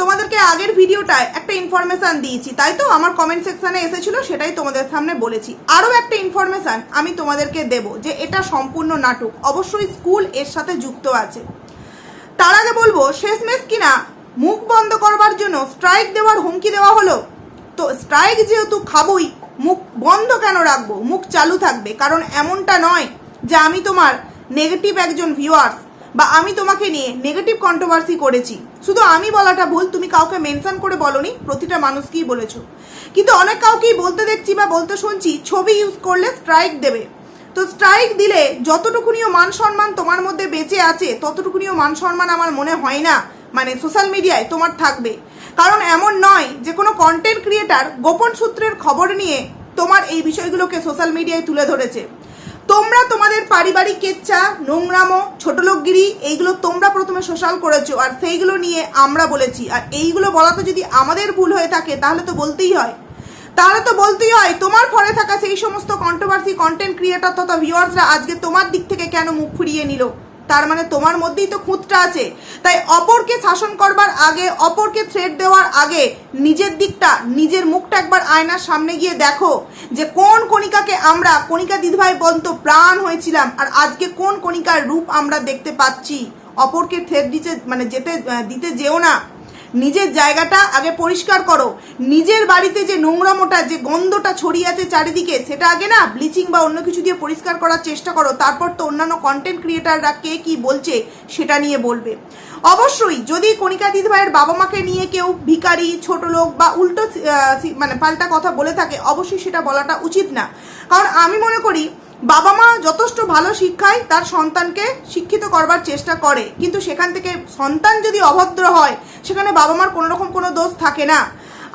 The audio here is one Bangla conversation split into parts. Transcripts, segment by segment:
তোমাদেরকে আগের ভিডিওটায় একটা ইনফরমেশন দিয়েছি, তাই তো? আমার কমেন্ট সেকশনে এসেছিল, সেটাই তোমাদের সামনে বলেছি। আরও একটা ইনফরমেশান আমি তোমাদেরকে দেব, যে এটা সম্পূর্ণ নাটক। অবশ্যই স্কুলের সাথে যুক্ত আছে। তার আগে বলব, শেষমেশ কিনা মুখ বন্ধ করবার জন্য স্ট্রাইক দেওয়ার হুমকি দেওয়া হলো। তো স্ট্রাইক যেহেতু খাবই, মুখ বন্ধ কেন রাখব? মুখ চালু থাকবে, কারণ এমনটা নয় যে আমি তোমার নেগেটিভ একজন ভিউয়ার্স বা আমি তোমাকে নিয়ে নেগেটিভ কন্ট্রোভার্সি করেছি। শুধু আমি বলাটা ভুল, তুমি কাউকে মেনশন করে বলনি, প্রতিটা মানুষকেই বলেছ। কিন্তু অনেক কাউকেই বলতে দেখছি বা বলতে শুনছি, ছবি ইউজ করলে স্ট্রাইক দেবে। তো স্ট্রাইক দিলে যতটুকুনিও মান সম্মান তোমার মধ্যে বেঁচে আছে, ততটুকুনিও মান সম্মান আমার মনে হয় না। মানে সোশ্যাল মিডিয়ায় তোমার থাকবে। কারণ এমন নয় যে কোনো কন্টেন্ট ক্রিয়েটার গোপন সূত্রের খবর নিয়ে তোমার এই বিষয়গুলোকে সোশ্যাল মিডিয়ায় তুলে ধরেছে। তোমরা তোমাদের পারিবারিক কেচ্ছা, নোংরামো, ছোটলোকগিরি, এইগুলো তোমরা প্রথমে সোশ্যাল করেছ আর সেইগুলো নিয়ে আমরা বলেছি। আর এইগুলো বলাতে যদি আমাদের ভুল হয়ে থাকে, তাহলে তো বলতেই হয়। তাহলে তো বলতেই হয়, তোমার ফলে থাকা সেই সমস্ত কন্ট্রোভার্সি কন্টেন্ট ক্রিয়েটার তথা ভিউয়ার্সরা আজকে তোমার দিক থেকে কেন মুখ ফুরিয়ে নিল? তার মানে তোমার মধ্যেই তো খুঁতটা আছে। তাই অপরকে শাসন করবার আগে, অপরকে থ্রেট দেওয়ার আগে নিজের দিকটা, নিজের মুখটা একবার আয়নার সামনে গিয়ে দেখো যে কোন কণিকাকে আমরা, কণিকা দিদিভাই বন্ত প্রাণ হয়েছিলাম, আর আজকে কোন কণিকার রূপ আমরা দেখতে পাচ্ছি? অপরকে থ্রেড দিতে মানে যেতে দিতে যেও না। নিজের জায়গাটা আগে পরিষ্কার করো। নিজের বাড়িতে যে নোংরামোটা যে গন্ধটা ছড়িয়ে আছে চারিদিকে, সেটা আগে না ব্লিচিং বা অন্য কিছু দিয়ে পরিষ্কার করার চেষ্টা করো। তারপর তো অন্যান্য কন্টেন্ট ক্রিয়েটাররা কে কি বলছে সেটা নিয়ে বলবে। অবশ্যই যদি কণিকা দিদিভাইয়ের বাবা মাকে নিয়ে কেউ ভিখারি, ছোট লোক বা উল্টো মানে পাল্টা কথা বলে থাকে, অবশ্যই সেটা বলাটা উচিত না। কারণ আমি মনে করি বাবা মা যথেষ্ট ভালো শিক্ষায় তার সন্তানকে শিক্ষিত করবার চেষ্টা করে। কিন্তু সেখান থেকে সন্তান যদি অভদ্র হয়, সেখানে বাবা মার কোনো রকম কোনো দোষ থাকে না।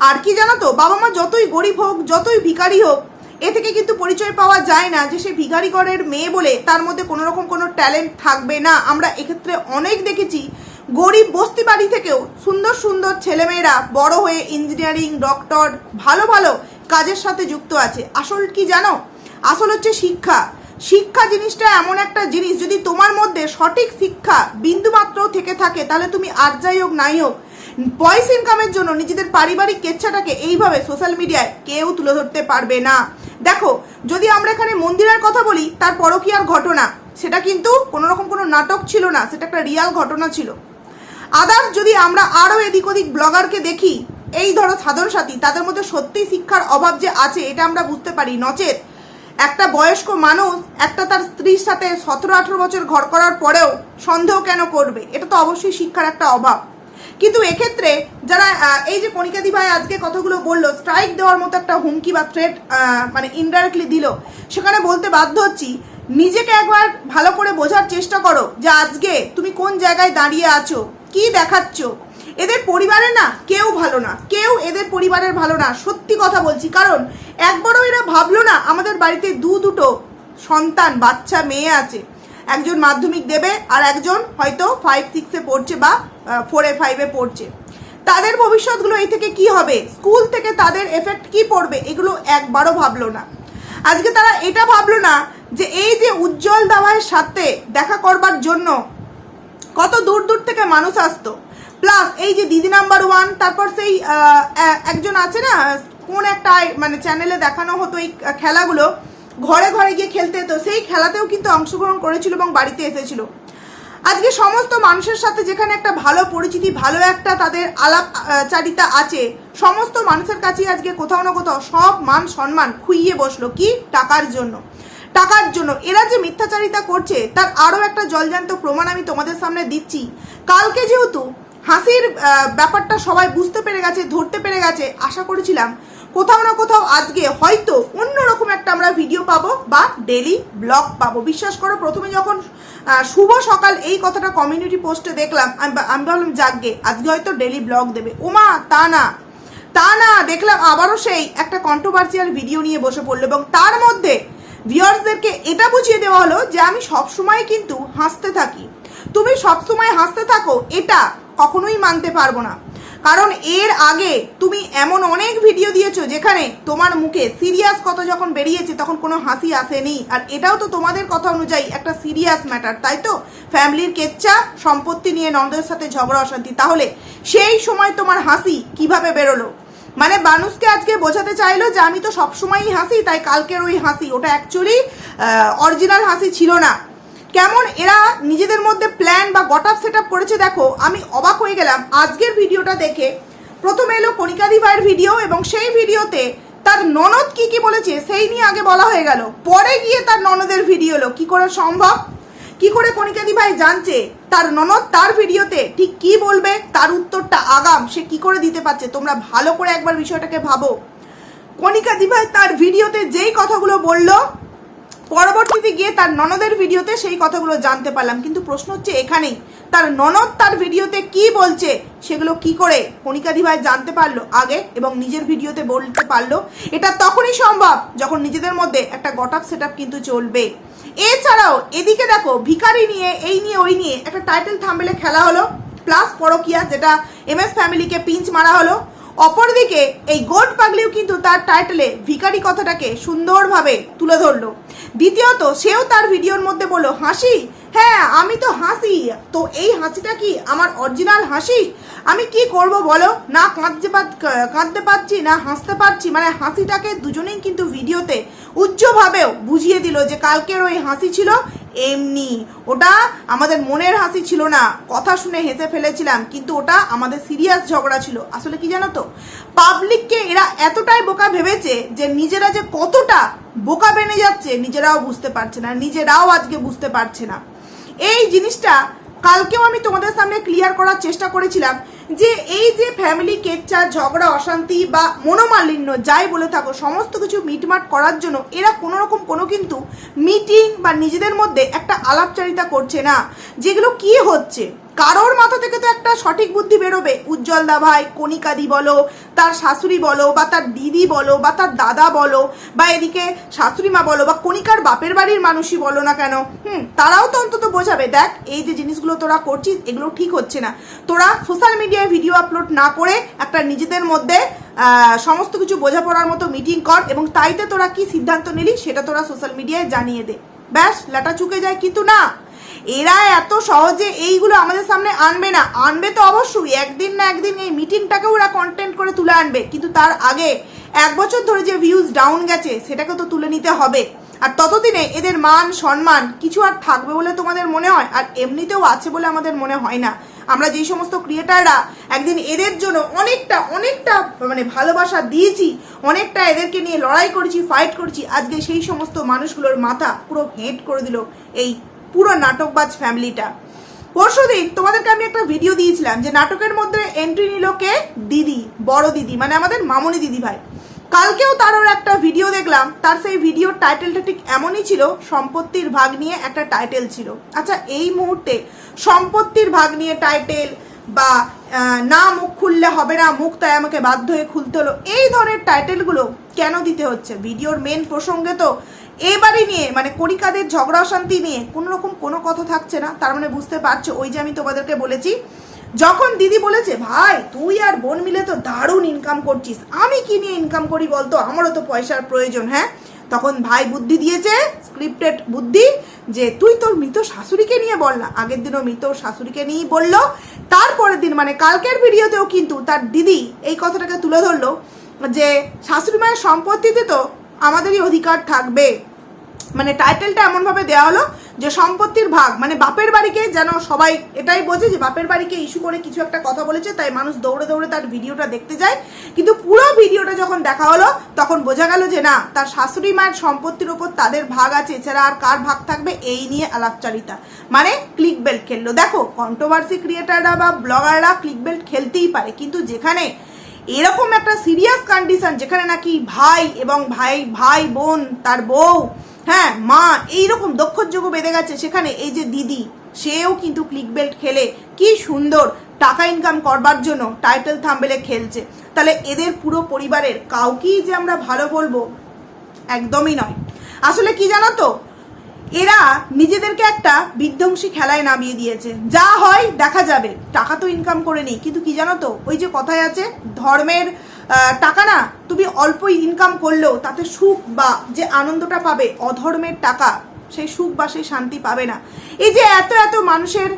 আর কি জানো তো বাবা মা যতই গরিব হোক, যতই ভিখারি হোক, এ থেকে কিন্তু পরিচয় পাওয়া যায় না যে সে ভিখারিগরের মেয়ে বলে তার মধ্যে কোনো রকম কোনো ট্যালেন্ট থাকবে না। আমরা এক্ষেত্রে অনেক দেখেছি, গরিব বস্তি বাড়ি থেকেও সুন্দর সুন্দর ছেলেমেয়েরা বড় হয়ে ইঞ্জিনিয়ারিং ডক্টর ভালো ভালো কাজের সাথে যুক্ত আছে। আসল কি জানো? আসল হচ্ছে শিক্ষা। শিক্ষা জিনিসটা এমন একটা জিনিস, যদি তোমার মধ্যে সঠিক শিক্ষা বিন্দুমাত্র থেকে থাকে, তাহলে তুমি আর যাই হোক নাই হোক পয়সা ইনকামের জন্য নিজেদের পারিবারিক কেচ্ছাটাকে এইভাবে সোশ্যাল মিডিয়ায় কেউ তুলে ধরতে পারবে না। দেখো, যদি আমরা এখানে মন্দিরের কথা বলি, তার পরকীয়ার ঘটনা, সেটা কিন্তু কোনো রকম কোনো নাটক ছিল না, সেটা একটা রিয়াল ঘটনা ছিল। আদার্স যদি আমরা আরও এদিক ওদিক ব্লগারকে দেখি, এই ধরো সাধারণ সাথী, তাদের মধ্যে সত্যিই শিক্ষার অভাব যে আছে, এটা আমরা বুঝতে পারি, নচেত একটা বয়স্ক মানুষ একটা তার স্ত্রীর সাথে সতেরো, আঠেরো বছর ঘর করার পরেও সন্দেহ কেন করবে? এটা তো অবশ্যই শিক্ষার একটা অভাব। কিন্তু এক্ষেত্রে যারা এই যে কণিকাদি ভাই আজকে কথাগুলো বলল স্ট্রাইক দেওয়ার মতো একটা হুমকি বা থ্রেট মানে ইনডাইরেক্টলি দিল, সেখানে বলতে বাধ্য হচ্ছি, নিজেকে একবার ভালো করে বোঝার চেষ্টা করো যে আজকে তুমি কোন জায়গায় দাঁড়িয়ে আছো, কি দেখাচ্ছ এদের পরিবারে না কেউ ভালো না। কেউ এদের পরিবারের ভালো না। সত্যি কথা বলছি। কারণ একবারও এরা ভাবলো না আমাদের বাড়িতে দু দুটো সন্তান, বাচ্চা, মেয়ে আছে। একজন মাধ্যমিক দেবে আর একজন হয়তো ফাইভ সিক্সে পড়ছে বা ফোরে ফাইভে পড়ছে। তাদের ভবিষ্যৎগুলো এই থেকে কি হবে? স্কুল থেকে তাদের এফেক্ট কি পড়বে? এগুলো একবারও ভাবলো না। আজকে তারা এটা ভাবলো না যে এই যে উজ্জ্বল দাওয়ার সাথে দেখা করবার জন্য কত দূর দূর থেকে মানুষ আসতো। প্লাস এই যে দিদি নাম্বার ওয়ান তারপর সেই একজন আছে না, কোন একটা মানে চ্যানেলে দেখানো হতো এই খেলাগুলো, ঘরে ঘরে গিয়ে খেলতে হতো, সেই খেলাতেও কিন্তু অংশগ্রহণ করেছিল এবং বাড়িতে এসেছিল। আজকে সমস্ত মানুষের সাথে যেখানে একটা ভালো পরিচিতি, ভালো একটা তাদের আলাপ চারিতা আছে, সমস্ত মানুষের কাছেই আজকে কোথাও না কোথাও সব মান সম্মান খুইয়ে বসল। কি? টাকার জন্য। টাকার জন্য। এরা যে মিথ্যাচারিতা করছে, তার আরও একটা জলজান্ত প্রমাণ আমি তোমাদের সামনে দিচ্ছি। কালকে যেহেতু হাসির ব্যাপারটা সবাই বুঝতে পেরে গেছে, ধরতে পেরে গেছে। আশা করেছিলাম কোথাও না কোথাও আজকে হয়তো অন্যরকম একটা আমরা ভিডিও পাবো বা ডেলি ব্লগ পাবো। বিশ্বাস করো, প্রথমে যখন শুভ সকাল, এই কথাটা কমিউনিটি পোস্টে দেখলাম, আমি ভাবলাম, যাকগে, আজকে হয়তো ডেলি ব্লগ দেবে। ওমা, তা না তা না, দেখলাম আবারও সেই একটা কন্ট্রোভার্সিয়াল ভিডিও নিয়ে বসে পড়ল এবং তার মধ্যে ভিউয়ার্সদেরকে এটা বুঝিয়ে দেওয়া হলো যে আমি সবসময় কিন্তু হাসতে থাকি। তুমি সবসময় হাসতে থাকো, এটা কখনোই মানতে পারব না। কারণ এর আগে তুমি এমন অনেক ভিডিও দিয়েছ যেখানে তোমার মুখে সিরিয়াস কথা যখন বেরিয়েছে তখন কোনো হাসি আসেনি। আর এটাও তো তোমাদের কথা অনুযায়ী একটা সিরিয়াস ম্যাটার তাই তো? ফ্যামিলির কেচ্চা সম্পত্তি নিয়ে নন্দের সাথে ঝগড়া, অশান্তি। তাহলে সেই সময় তোমার হাসি কীভাবে বেরোলো? মানে মানুষকে আজকে বোঝাতে চাইলো যে আমি তো সবসময়ই হাসি, তাই কালকের ওই হাসি, ওটা অ্যাকচুয়ালি অরিজিনাল হাসি ছিল না। কেমন এরা নিজেদের মধ্যে প্ল্যান বা গট আপ সেট করেছে দেখো, আমি অবাক হয়ে গেলাম। আজকের ভিডিওটা দেখে প্রথমে এলো কণিকাদি ভাইয়ের ভিডিও এবং সেই ভিডিওতে তার ননদ কি কি বলেছে সেই নিয়ে আগে বলা হয়ে গেল। পরে গিয়ে তার ননদের ভিডিও এলো। কি করে সম্ভব? কি করে কণিকাদি ভাই জানছে তার ননদ তার ভিডিওতে ঠিক কি বলবে, তার উত্তরটা আগাম, সে কি করে দিতে পারছে? তোমরা ভালো করে একবার বিষয়টাকে ভাবো। কণিকাদি ভাই তার ভিডিওতে যেই কথাগুলো বলল পরবর্তীতে গিয়ে তার ননদের ভিডিওতে সেই কথাগুলো জানতে পারলাম। কিন্তু প্রশ্ন হচ্ছে এখানেই, তার ননদ তার ভিডিওতে কি বলছে, সেগুলো কি করে কণিকাদি ভাই জানতে পারল আগে এবং নিজের ভিডিওতে বলতে পারল? এটা তখনই সম্ভব যখন নিজেদের মধ্যে একটা গটাপ সেট কিন্তু চলবে। এছাড়াও, এদিকে দেখো ভিকারি নিয়ে, এই নিয়ে, ওই নিয়ে একটা টাইটেল থাম্বেলে খেলা হলো। প্লাস পরকিয়া, যেটা এম এস ফ্যামিলিকে পিঞ্চ মারা হলো। অপরদিকে, এই গোট পাগলিও কিন্তু তার টাইটেলে ভিকারি কথাটাকে সুন্দরভাবে তুলে ধরলো। দ্বিতীয়ত, সেও তার ভিডিওর মধ্যে বলল, হাসি? হ্যাঁ আমি তো হাসি। তো এই হাসিটা কি আমার অরিজিনাল হাসি? আমি কি করব বলো? না কাঁদতে কাঁদতে পারছি, না হাসতে পারছি। মানে হাসিটাকে দুজনেই কিন্তু ভিডিওতে উচ্চভাবেও বুঝিয়ে দিল যে কালকের ওই হাসি ছিল এমনি। ওটা আমাদের মনের হাসি ছিল না। কথা শুনে হেসে ফেলেছিলাম, কিন্তু ওটা আমাদের সিরিয়াস ঝগড়া ছিল। আসলে কি জানো তো? পাবলিককে এরা এতটাই বোকা ভেবেছে যে নিজেরা যে কতটা বোকা বেনে যাচ্ছে, নিজেরাও বুঝতে পারছে না, নিজেরাও আজকে বুঝতে পারছে না। এই জিনিসটা কালকেও আমি তোমাদের সামনে ক্লিয়ার করার চেষ্টা করেছিলাম যে এই যে ফ্যামিলি কেচ্ছা ঝগড়া, অশান্তি বা মনোমালিন্য, যাই বলে থাকো, সমস্ত কিছু মিটমাট করার জন্য এরা কোনো রকম কোনো কিন্তু মিটিং বা নিজেদের মধ্যে একটা আলাপচারিতা করছে না। যেগুলো কি হচ্ছে? কারোর মাথা থেকে তো একটা সঠিক বুদ্ধি বেরোবে। উজ্জ্বল দা ভাই কণিকাদি বলো, তার শাশুড়ি বলো, বা তার দিদি বলো, বা তার দাদা বলো, বা এদিকে শাশুড়ি মা বলো, বা কণিকার বাপের বাড়ির মানুষই বলো না কেন? হুম, তারাও তো অন্তত বোঝাবে, দেখ, এই যে জিনিসগুলো তোরা করছিস, এগুলো ঠিক হচ্ছে না। তোরা সোশ্যাল মিডিয়ায় ভিডিও আপলোড না করে একটা নিজেদের মধ্যে সমস্ত কিছু বোঝাপড়ার মতো মিটিং কর, এবং তাইতে তোরা কি সিদ্ধান্ত নিলি, সেটা তোরা সোশ্যাল মিডিয়ায় জানিয়ে দে। ব্যাস লাটা চুকে যায় কিন্তু না। এরা এত সহজে এইগুলো আমাদের সামনে আনবে না। আনবে তো অবশ্যই। একদিন না একদিন এই মিটিংটাকেও ওরা কন্টেন্ট করে তুলে আনবে। কিন্তু তার আগে এক বছর ধরে যে ভিউজ ডাউন গেছে, সেটাকে তো তুলে নিতে হবে। আর ততদিনে এদের মান, সম্মান কিছু আর থাকবে বলে তোমাদের মনে হয়? আর এমনিতেও আছে বলে আমাদের মনে হয় না। আমরা যেই সমস্ত ক্রিয়েটাররা একদিন এদের জন্য অনেকটা অনেকটা মানে ভালোবাসা দিয়েছি, অনেকটা এদেরকে নিয়ে লড়াই করেছি ফাইট করেছি, আজকে সেই সমস্ত মানুষগুলোর মাথা পুরো হেট করে দিল এই পুরো নাটকবাজ ফ্যামিলিটা। পরশুদিন তোমাদেরকে আমি একটা ভিডিও দিয়েছিলাম যে নাটকের মধ্যে এন্ট্রি নিল কে? দিদি, বড় দিদি মানে আমাদের মামনি দিদি ভাই। কালকেও তার ওর একটা ভিডিও দেখলাম, তার সেই ভিডিওর টাইটেলটা ঠিক এমনই ছিল, সম্পত্তির ভাগ নিয়ে একটা টাইটেল ছিল। আচ্ছা এই মুহূর্তে সম্পত্তির ভাগ নিয়ে টাইটেল বা না মুখ খুললে হবে না, মুখ তাই আমাকে বাধ্য হয়ে খুলতে হলো, এই ধরনের টাইটেলগুলো কেন দিতে হচ্ছে? ভিডিওর মেন প্রসঙ্গে তো এবারই নিয়ে মানে কণিকাদের ঝগড়া অশান্তি নিয়ে কোনো রকম কোনো কথা থাকছে না, তার মানে বুঝতে পারছ ওই যে আমি তোমাদেরকে বলেছি, যখন দিদি বলেছে, ভাই, তুই আর বোন মিলে তো দারুণ ইনকাম করছিস, আমি কি নিয়ে ইনকাম করি বলতো? আমারও তো পয়সার প্রয়োজন হ্যাঁ? তখন ভাই বুদ্ধি দিয়েছে স্ক্রিপ্টেড বুদ্ধি, যে তুই তোর মৃত শাশুড়িকে নিয়ে বল না। আগের দিনও মৃত শাশুড়িকে নিয়েই বলল, তারপরের দিন মানে কালকের ভিডিওতেও কিন্তু তার দিদি এই কথাটাকে তুলে ধরলো, যে শাশুড়ি মায়ের সম্পত্তিতে তো আমাদেরই অধিকার থাকবে। মানে টাইটেলটা এমনভাবে দেওয়া হলো যে সম্পত্তির ভাগ মানে বাপের বাড়িকে যেন সবাই এটাই বোঝে যে বাপের বাড়িকে ইস্যু করে কিছু একটা কথা বলেছে, তাই মানুষ দৌড়ে দৌড়ে তার ভিডিওটা দেখতে যায়। কিন্তু পুরো ভিডিওটা যখন দেখা হলো, তখন বোঝা গেল যে না, তার শাশুড়ি মায়ের সম্পত্তির ওপর তাদের ভাগ আছে, এছাড়া আর কার ভাগ থাকবে এই নিয়ে আলাপচারিতা। মানে ক্লিক বেল্ট খেললো। দেখো কন্ট্রোভার্সি ক্রিয়েটাররা বা ব্লগাররা ক্লিক বেল্ট খেলতেই পারে, কিন্তু যেখানে এরকম একটা সিরিয়াস কন্ডিশন যেখানে নাকি ভাই এবং ভাই ভাই বোন, তার বউ হ্যাঁ মা, এইরকম দক্ষযোগ্য বেঁধে গেছে সেখানে। এই যে দিদি, সেও কিন্তু ক্লিক বেল্ট খেলে। কি সুন্দর, টাকা ইনকাম করবার জন্য টাইটেল থাম্বেলে খেলছে। তাহলে এদের পুরো পরিবারের কাউকেই যে আমরা ভালো বলব, একদমই নয়। আসলে কি জানো তো, এরা নিজেদেরকে একটা বিধ্বংসী খেলায় নামিয়ে দিয়েছে। যা হয়, দেখা যাবে। টাকা তো ইনকাম করে নেই। কিন্তু কি জানো তো, ওই যে কথায় আছে, ধর্মের টাকা না, তুমি অল্প ইনকাম করলেও তাতে সুখ বা যে আনন্দটা পাবে, অধর্মের টাকা, সেই সুখ বা সেই শান্তি পাবে না। এই যে এত এত মানুষের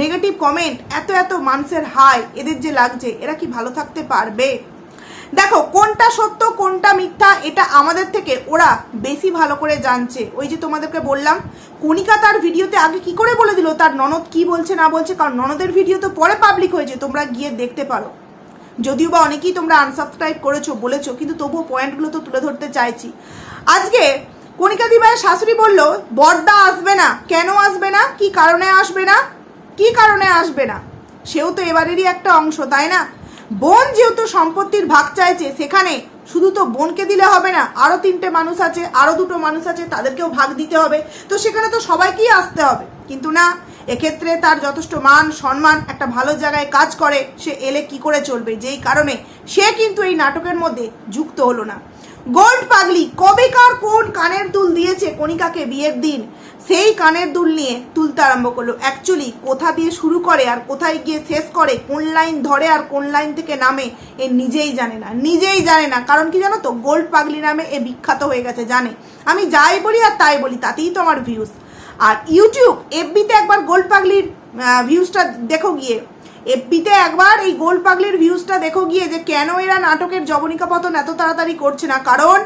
নেগেটিভ কমেন্ট এত এত মানুষের হাই এদের যে লাগছে, এরা কি ভালো থাকতে পারবে? দেখো, কোনটা সত্য, কোনটা মিথ্যা, এটা আমাদের থেকে ওরা বেশি ভালো করে জানছে। ওই যে তোমাদেরকে বললাম, কণিকা তার ভিডিওতে আগে কি করে বলে দিল? তার ননদ কি বলছে না বলছে? কারণ ননদের ভিডিও তো পরে পাবলিক হয়েছে, তোমরা গিয়ে দেখতে পারো। যদিও বা অনেকেই তোমরা আনসাবস্ক্রাইব করেছ, বলেছ, কিন্তু তবুও পয়েন্টগুলো তো তুলে ধরতে চাইছি। আজকে কণিকা দিবাইয়ের শাশুড়ি বলল, বর্দা আসবে না। কেন আসবে না? কি কারণে আসবে না? কি কারণে আসবে না? সেও তো এবারেরই একটা অংশ, তাই না? বোন যেহেতু সম্পত্তির ভাগ চাইছে, সেখানে শুধু তো বোনকে দিলে হবে না আরও তিনটে মানুষ আছে আরও দুটো মানুষ আছে, তাদেরকেও ভাগ দিতে হবে। তো সেখানে তো সবাইকেই আসতে হবে। কিন্তু না এক্ষেত্রে তার যথেষ্ট মান, সম্মান, একটা ভালো জায়গায় কাজ করে, সে এলে কি করে চলবে? যেই কারণে সে কিন্তু এই নাটকের মধ্যে যুক্ত হলো না। গোল্ড পাগলি, কবেকার কোন কানের দুল দিয়েছে কণিকাকে বিয়ের দিন? সেই কানের দুল নিয়ে তুলতে আরম্ভ করল। অ্যাকচুয়ালি কোথা দিয়ে শুরু করে আর কোথায় গিয়ে শেষ করে, কোন লাইন ধরে আর কোন লাইন থেকে নামে, এ নিজেই জানে না, নিজেই জানে না। কারণ কি জানো তো? গোল্ড পাগলি নামে এ বিখ্যাত হয়ে গেছে, জানে। আমি যাই বলি আর তাই বলি, তাতেই তো আমার ভিউজ আর ইউটিউব এফবিতে একবার গোল্ড পাগলির ভিউজটা দেখো গিয়ে। এফবিতে একবার এই গোল্ড পাগলির ভিউজটা দেখো গিয়ে যে কেন এরা নাটকের জবনিকা পতন এত তাড়াতাড়ি করছে না। কারণ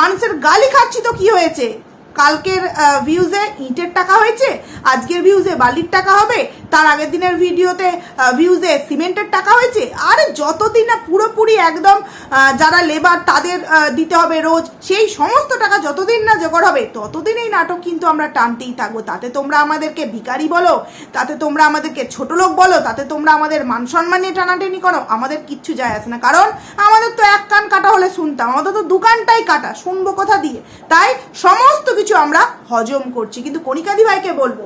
মানুষের গালি খাচ্ছি তো কি হয়েছে? কালকের ভিউজে ইটের টাকা হয়েছে, আজকের ভিউজে বালির টাকা হবে, তার আগের দিনের ভিডিওতে ভিউজে সিমেন্টের টাকা হয়েছে। আরে যতদিন না পুরোপুরি একদম যারা লেবার তাদের দিতে হবে রোজ, সেই সমস্ত টাকা যতদিন না জোগাড় হবে, ততদিন এই নাটক কিন্তু আমরা টানতেই থাকব। তাতে তোমরা আমাদেরকে ভিখারি বলো, তাতে তোমরা আমাদেরকে ছোট লোক বলো, তাতে তোমরা আমাদের মান সম্মান নিয়ে টানাটানি করো, আমাদের কিচ্ছু যায় আসে না। কারণ আমাদের তো এক কান কাটা হলে শুনতাম, আমাদের তো দু কানটাই কাটা, শুনব কথা দিয়ে। তাই সমস্ত কিছু আমরা হজম করছি। কিন্তু কণিকাদি ভাইকে বলব,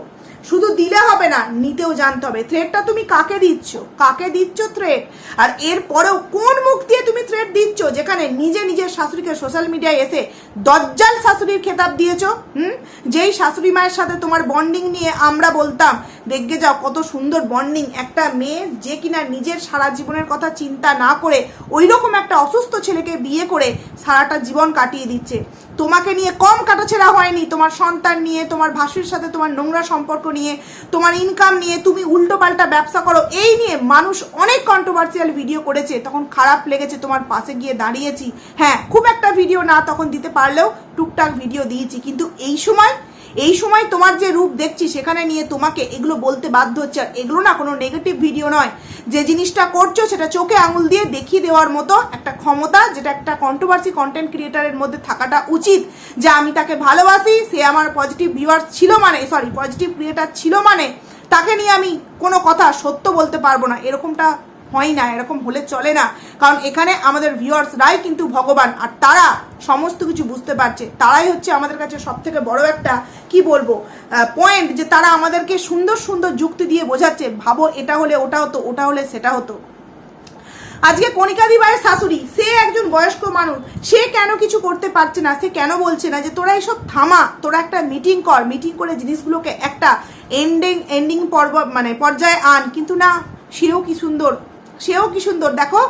শুধু দিলে হবে না, নিতেও জানতে হবে। থ্রেডটা তুমি কাকে দিচ্ছ? কাকে দিচ্ছ থ্রেড আর এর পরেও কোন মুখ দিয়ে তুমি থ্রেড দিচ্ছ? যেখানে নিজে নিজের শাশুড়িকে সোশ্যাল মিডিয়ায় এসে দজ্জাল শাশুড়ির খেতাব দিয়েছ, হুম? যেই শাশুড়ি মায়ের সাথে তোমার বন্ডিং নিয়ে আমরা বলতাম দেখবে যাও, কত সুন্দর বন্ডিং একটা মেয়ে যে কিনা নিজের সারা জীবনের কথা চিন্তা না করে ওই রকম একটা অসুস্থ ছেলেকে বিয়ে করে সারাটা জীবন কাটিয়ে দিচ্ছে। তোমাকে নিয়ে কম কাটাছেড়া হয়নি। তোমার সন্তান নিয়ে, তোমার ভাসুর সাথে তোমার নোংরা সম্পর্ক নিয়ে, তোমার ইনকাম নিয়ে, তুমি উল্টো পাল্টা ব্যবসা করো, এই নিয়ে মানুষ অনেক কন্ট্রোভার্সিয়াল ভিডিও করেছে। তখন খারাপ লেগেছে, তোমার পাশে গিয়ে দাঁড়িয়েছি। হ্যাঁ খুব একটা ভিডিও না, তখন দিতে পারলেও টুকটাক ভিডিও দিয়েছি। কিন্তু এই সময় এই সময় তোমার যে রূপ দেখছি সেখানে নিয়ে তোমাকে এগুলো বলতে বাধ্য হচ্ছে। আর এগুলো না কোনো নেগেটিভ ভিডিও নয়। যে জিনিসটা করছ সেটা চোখে আঙুল দিয়ে দেখিয়ে দেওয়ার মতো একটা ক্ষমতা, যেটা একটা কন্ট্রোভার্সি কন্টেন্ট ক্রিয়েটারের মধ্যে থাকাটা উচিত। যে আমি তাকে ভালোবাসি, সে আমার পজিটিভ ভিউয়ার্স ছিল মানে সরি পজিটিভ ক্রিয়েটার ছিল মানে তাকে নিয়ে আমি কোনো কথা সত্য বলতে পারব না। এরকমটা হয় না, এরকম হলে চলে না। কারণ এখানে আমাদের ভিউয়ার্সরাই কিন্তু ভগবান, আর তারা সমস্ত কিছু বুঝতে পারছে। তারাই হচ্ছে আমাদের কাছে সব থেকে বড় একটা, কি বলব পয়েন্ট যে তারা আমাদেরকে সুন্দর সুন্দর যুক্তি দিয়ে বোঝাচ্ছে, ভাবো এটা হলে ওটা হতো, ওটা হলে সেটা হতো। আজকে কণিকা দিবাইয়ের শাশুড়ি, সে একজন বয়স্ক মানুষ, সে কেন কিছু করতে পারছে না, সে কেন বলছে না যে, তোরা এইসব থামা, তোরা একটা মিটিং কর মিটিং করে জিনিসগুলোকে একটা এন্ডিং এন্ডিং পর্ব মানে পর্যায়ে আন। কিন্তু না, সেও কি সুন্দর সেও কি সুন্দর? দেখো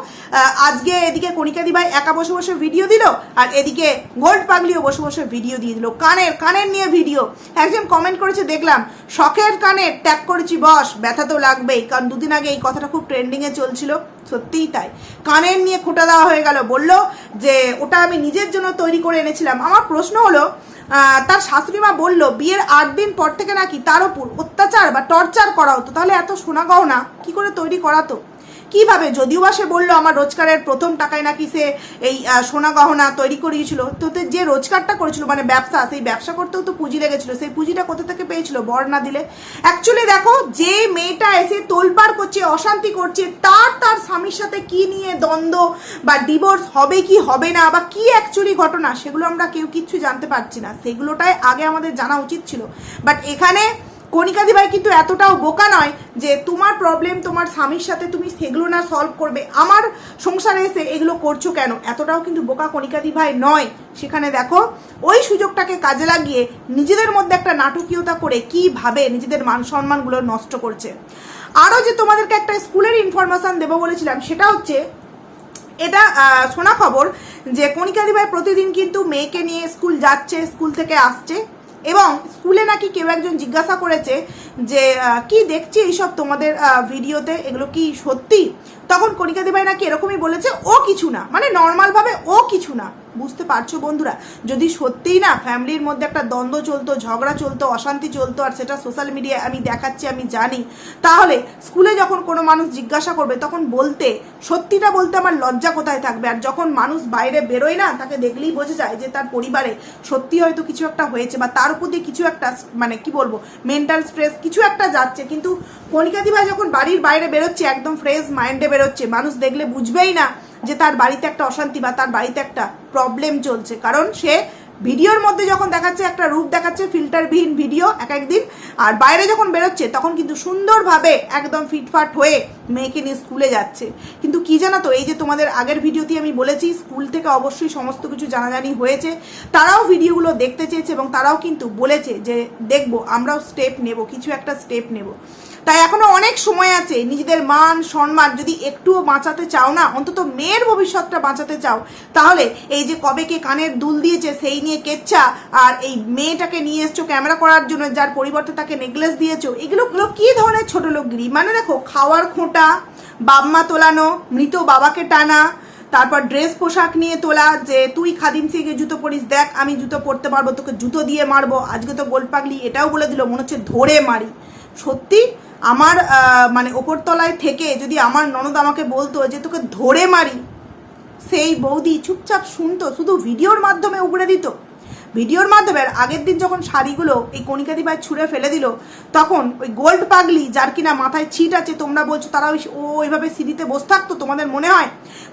আজকে এদিকে কণিকা দিবাই একা বসে বসে ভিডিও দিল, আর এদিকে গোল্ড পাগলিও বসে বসে ভিডিও দিয়ে দিল। কানের কানের নিয়ে ভিডিও একজন কমেন্ট করেছে, দেখলাম, শখের কানে ট্যাগ করেছি, বস, ব্যথা তো লাগবেই। কারণ দুদিন আগে এই কথাটা খুব ট্রেন্ডিংয়ে চলছিল, সত্যিই তাই। কানের নিয়ে খোটা দেওয়া হয়ে গেল, বলল যে, ওটা আমি নিজের জন্য তৈরি করে এনেছিলাম। আমার প্রশ্ন হলো তার শাশুড়ি মা বলল, বিয়ের আট দিন পর থেকে নাকি তার উপর অত্যাচার বা টর্চার করা হতো। তাহলে এত শোনা সোনা গহনা কি করে তৈরি করাতো কীভাবে? যদিও বা সে বলল, আমার রোজগারের প্রথম টাকায় নাকি সে এই সোনা গহনা তৈরি করিয়েছিল তো যে রোজগারটা করেছিল মানে ব্যবসা, সেই ব্যবসা করতেও তো পুঁজি লেগেছিল। সেই পুঁজিটা কোথা থেকে পেয়েছিল? বর না দিলে। অ্যাকচুয়ালি দেখো, যে মেয়েটা এসে তোলপাড় করছে, অশান্তি করছে, তার তার স্বামীর সাথে কি নিয়ে দ্বন্দ্ব বা ডিভোর্স হবে কি হবে না বা কি অ্যাকচুয়ালি ঘটনা, সেগুলো আমরা কেউ কিচ্ছু জানতে পারছি না। সেগুলোটাই আগে আমাদের জানা উচিত ছিল। বাট এখানে কণিকাদি ভাই কিন্তু এতটাও বোকা নয় যে তোমার প্রবলেম তোমার স্বামীর সাথে তুমি সেগুলো না সলভ করবে। আমার সংসারে এসে এগুলো করছ কেন? এতটাও কিন্তু বোকা কণিকাদি ভাই নয়। সেখানে দেখো, ওই সুযোগটাকে কাজে লাগিয়ে নিজেদের মধ্যে একটা নাটকীয়তা করে কীভাবে নিজেদের মান সম্মানগুলো নষ্ট করছে। আরও যে তোমাদেরকে একটা স্কুলের ইনফরমেশন দেবো বলেছিলাম, সেটা হচ্ছে, এটা শোনা খবর যে কণিকাদি ভাই প্রতিদিন কিন্তু মেয়েকে নিয়ে স্কুল যাচ্ছে, স্কুল থেকে আসছে। এবং স্কুলে নাকি কেউ একজন জিজ্ঞাসা করেছে যে কি দেখছি এইসব তোমাদের ভিডিওতে? এগুলো কি সত্যি? তখন কণিকাদি ভাই নাকি এরকমই বলেছে, ও কিছু না। মানে নর্মালভাবে ও কিছু না। বুঝতে পারছ বন্ধুরা? যদি সত্যিই না ফ্যামিলির মধ্যে একটা দ্বন্দ্ব চলতো, ঝগড়া চলতো, অশান্তি চলতো, আর সেটা সোশ্যাল মিডিয়ায় আমি দেখাচ্ছি, আমি জানি, তাহলে স্কুলে যখন কোনো মানুষ জিজ্ঞাসা করবে, তখন বলতে, সত্যিটা বলতে আমার লজ্জা কোথায় থাকবে? আর যখন মানুষ বাইরে বেরোয় না, তাকে দেখলেই বোঝা যায় যে তার পরিবারে সত্যি হয়তো কিছু একটা হয়েছে, বা তার উপর দিয়ে কিছু একটা মানে কি বলব মেন্টাল স্ট্রেস কিছু একটা যাচ্ছে। কিন্তু কণিকাদি ভাই যখন বাড়ির বাইরে বেরোচ্ছে, একদম ফ্রেশ মাইন্ডে বেরোচ্ছে, মানুষ দেখলে বুঝবেই না যে তার বাড়িতে একটা অশান্তি বা তার বাড়িতে একটা প্রবলেম চলছে। কারণ সে ভিডিওর মধ্যে যখন দেখাচ্ছে, একটা রূপ দেখাচ্ছে ফিল্টারবিহীন ভিডিও এক একদিন, আর বাইরে যখন বেরোচ্ছে, তখন কিন্তু সুন্দরভাবে একদম ফিটফাট হয়ে মেয়েকে নিয়ে স্কুলে যাচ্ছে। কিন্তু কি জানো তো এই যে তোমাদের আগের ভিডিওতে আমি বলেছি, স্কুল থেকে অবশ্যই সমস্ত কিছু জানাজানি হয়েছে। তারাও ভিডিওগুলো দেখতে চেয়েছে এবং তারাও কিন্তু বলেছে যে, দেখব, আমরাও স্টেপ নেব, কিছু একটা স্টেপ নেব। তাই এখনও অনেক সময় আছে, নিজেদের মান, সম্মান যদি একটুও বাঁচাতে চাও না, অন্তত মেয়ের ভবিষ্যৎটা বাঁচাতে চাও, তাহলে এই যে কবে কে কানের দুল দিয়েছে সেই নিয়ে কেচ্ছা, আর এই মেয়েটাকে নিয়ে এসছো ক্যামেরা করার জন্য, যার পরিবর্তে তাকে নেকলেস দিয়েছ, এগুলো কি ধরনের ছোট লোকগিরি মানে দেখো, খাওয়ার খোঁটা বাম্মা তোলানো, মৃত বাবাকে টানা, তারপর ড্রেস পোশাক নিয়ে তোলা, যে তুই খাদিম সিংয়ে জুতো পরিস, দেখ আমি জুতো পরতে পারব, তোকে জুতো দিয়ে মারবো, আজকে তো গোল পাগলি এটাও বলে দিল, মনে হচ্ছে ধরে মারি। সত্যি? আমার মানে ওপরতলায় থেকে যদি আমার ননদ আমাকে বলতো যে তোকে ধরে মারি, সেই বৌদি চুপচাপ শুনতো, শুধু ভিডিওর মাধ্যমে উগড়ে দিত। ভিডিওর মাধ্যমে আগের দিন যখন শাড়িগুলো এই কণিকাদি ভাই ছুঁড়ে ফেলে দিল, তখন ওই গোল্ড পাগলি যার কিনা মাথায় ছিট আছে, তোমরা বলছো তারা ওই ও ওইভাবে সিঁড়িতে বসে থাকতো, তোমাদের মনে হয়?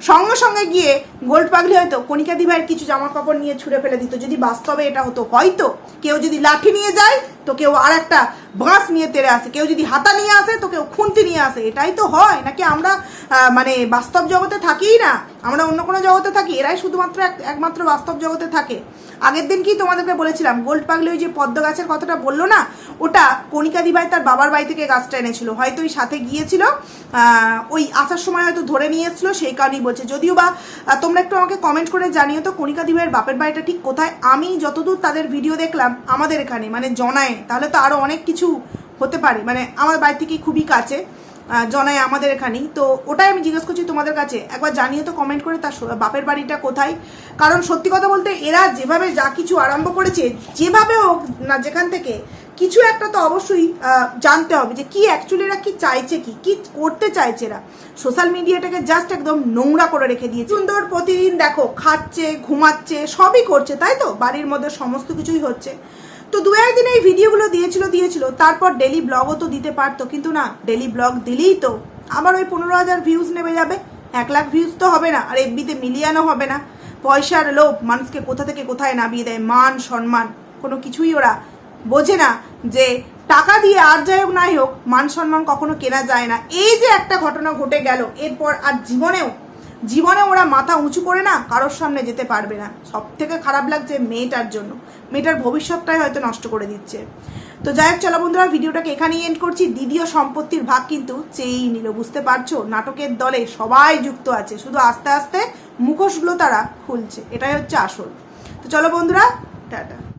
সঙ্গে সঙ্গে গিয়ে গোল্ড পাগলি হয়তো কণিকাদি ভাইয়ের কিছু জামা কাপড় নিয়ে ছুঁড়ে ফেলে দিত। যদি বাস্তবে এটা হতো, হয়তো কেউ যদি লাঠি নিয়ে যায়, তো কেউ আর একটা বাঁশ নিয়ে তেড়ে আসে। কেউ যদি হাতা নিয়ে আসে, তো কেউ খুন্তি নিয়ে আসে। এটাই তো হয়। নাকি আমরা মানে বাস্তব জগতে থাকিই না? আমরা অন্য কোনো জগতে থাকি? এরাই শুধুমাত্র এক- একমাত্র বাস্তব জগতে থাকে। আগের দিন কি তোমাদেরকে বলেছিলাম? গোল্ড পাগলি ওই যে পদ্ম গাছের কথাটা বলল না? ওটা কণিকা দিভাই তার বাবার বাড়ি থেকে গাছটা এনেছিল। হয়তো ওই সাথে গিয়েছিল। ওই আসার সময় হয়তো ধরে নিয়ে এসেছিল, সেই কারণেই বলছে। যদিও বা তোমরা একটু আমাকে কমেন্ট করে জানিও তো কণিকা দিভাইয়ের বাপের বাড়িটা ঠিক কোথায়? আমি যতদূর তাদের ভিডিও দেখলাম, আমাদের এখানে মানে জনায়, তাহলে তো আরও অনেক কিছু হতে পারে। মানে আমার বাড়ি থেকে খুবই কাছে জনায় আমাদের এখানেই। তো ওটাই আমি জিজ্ঞেস করছি তোমাদের কাছে। একবার জানিয়ে তো কমেন্ট করে তার বাপের বাড়িটা কোথায়? কারণ সত্যি কথা বলতে এরা যেভাবে যা কিছু আরম্ভ করেছে, যেভাবে হোক না যেখান থেকে, কিছু একটা তো অবশ্যই জানতে হবে যে কি অ্যাকচুয়ালি এরা কি চাইছে কি কি করতে চাইছে এরা। সোশ্যাল মিডিয়াটাকে জাস্ট একদম নোংরা করে রেখে দিয়েছে। সুন্দর প্রতিদিন দেখো, খাচ্ছে, ঘুমাচ্ছে, সবই করছে, তাই তো? বাড়ির মধ্যে সমস্ত কিছুই হচ্ছে। তো দু একদিন এই ভিডিওগুলো দিয়েছিল দিয়েছিল। তারপর ডেলি ব্লগও তো দিতে পারতো, কিন্তু না ডেলি ব্লগ দিলেই তো। আবার ওই পনেরো হাজার ভিউজ নেমে যাবে। এক লাখ ভিউজ তো হবে না, আর এফবিতে মিলিয়নও হবে না। পয়সার লোভ মানুষকে কোথা থেকে কোথায় নামিয়ে দেয়, মান, সম্মান, কোনো কিছুই ওরা বোঝে না যে টাকা দিয়ে আর যাই হোক, নাই হোক, মান, সম্মান কখনো কেনা যায় না। এই যে একটা ঘটনা ঘটে গেল, এরপর আর জীবনেও জীবনে ওরা মাথা উঁচু করে না কারোর সামনে যেতে পারবে না। সব থেকে খারাপ লাগছে মেয়েটার জন্য। মেয়েটার ভবিষ্যৎটাই হয়তো নষ্ট করে দিচ্ছে। তো যাই হোক, চলো বন্ধুরা, ভিডিওটাকে এখানেই এন্ড করছি। দ্বিতীয় সম্পত্তির ভাগ কিন্তু চেয়েই নিল, বুঝতে পারছ? নাটকের দলে সবাই যুক্ত আছে। শুধু আস্তে আস্তে মুখোশগুলো তারা খুলছে। এটাই হচ্ছে আসল। তো চলো বন্ধুরা, টাটা।